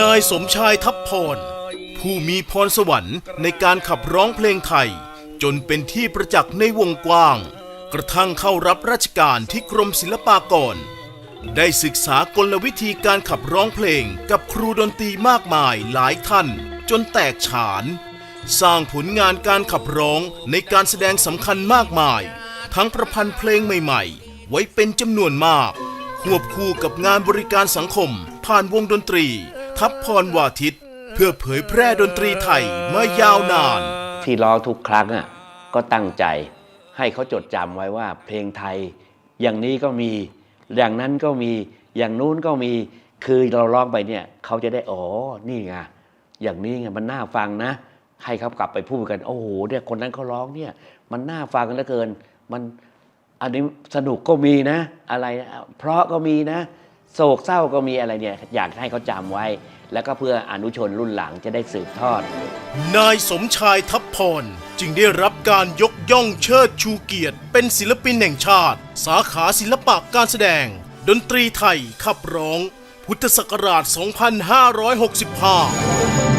นายสมชายทัพพร ผู้มีพรสวรรค์ในการขับร้องเพลงไทย จนเป็นที่ประจักษ์ในวงกว้าง กระทั่งเข้ารับราชการที่กรมศิลปากร ได้ศึกษากลวิธีการขับร้องเพลงกับครูดนตรีมากมายหลายท่าน จนแตกฉาน สร้างผลงานการขับร้องในการแสดงสำคัญมากมาย ทั้งประพันธ์เพลงใหม่ๆ ไว้เป็นจำนวนมากควบคู่กับงานบริการสังคมผ่านวงดนตรี ทัพพรวาทิต เพื่อเผยแพร่ดนตรีไทยมายาวนาน ที่ร้องทุกครั้งอะก็ตั้งใจให้เขาจดจำไว้ว่า เพลงไทย อย่างนี้ก็มีอย่างนั้นก็มีอย่างนู้นก็มีคือเราร้องไปเนี่ยเขาจะได้อ๋อนี่ไงอย่างนี้ไงมันน่าฟังนะ ให้เขากลับไปพูดกัน โอ้โหเนี่ยคนนั้นเขาร้องเนี่ย มันน่าฟังเหลือเกิน มันอันนี้สนุกก็มีนะ อะไรนะเพราะก็มีนะ โศกเศร้าก็มีอะไรเนี่ยอยากให้เขาจำไว้ แล้วก็เพื่ออนุชนรุ่นหลังจะได้สืบทอด นายสมชายทัพพร จึงได้รับการยกย่องเชิดชูเกียรติ เป็นศิลปินแห่งชาติ สาขาศิลปะการแสดง ดนตรีไทยขับร้อง พุทธศักราช 2565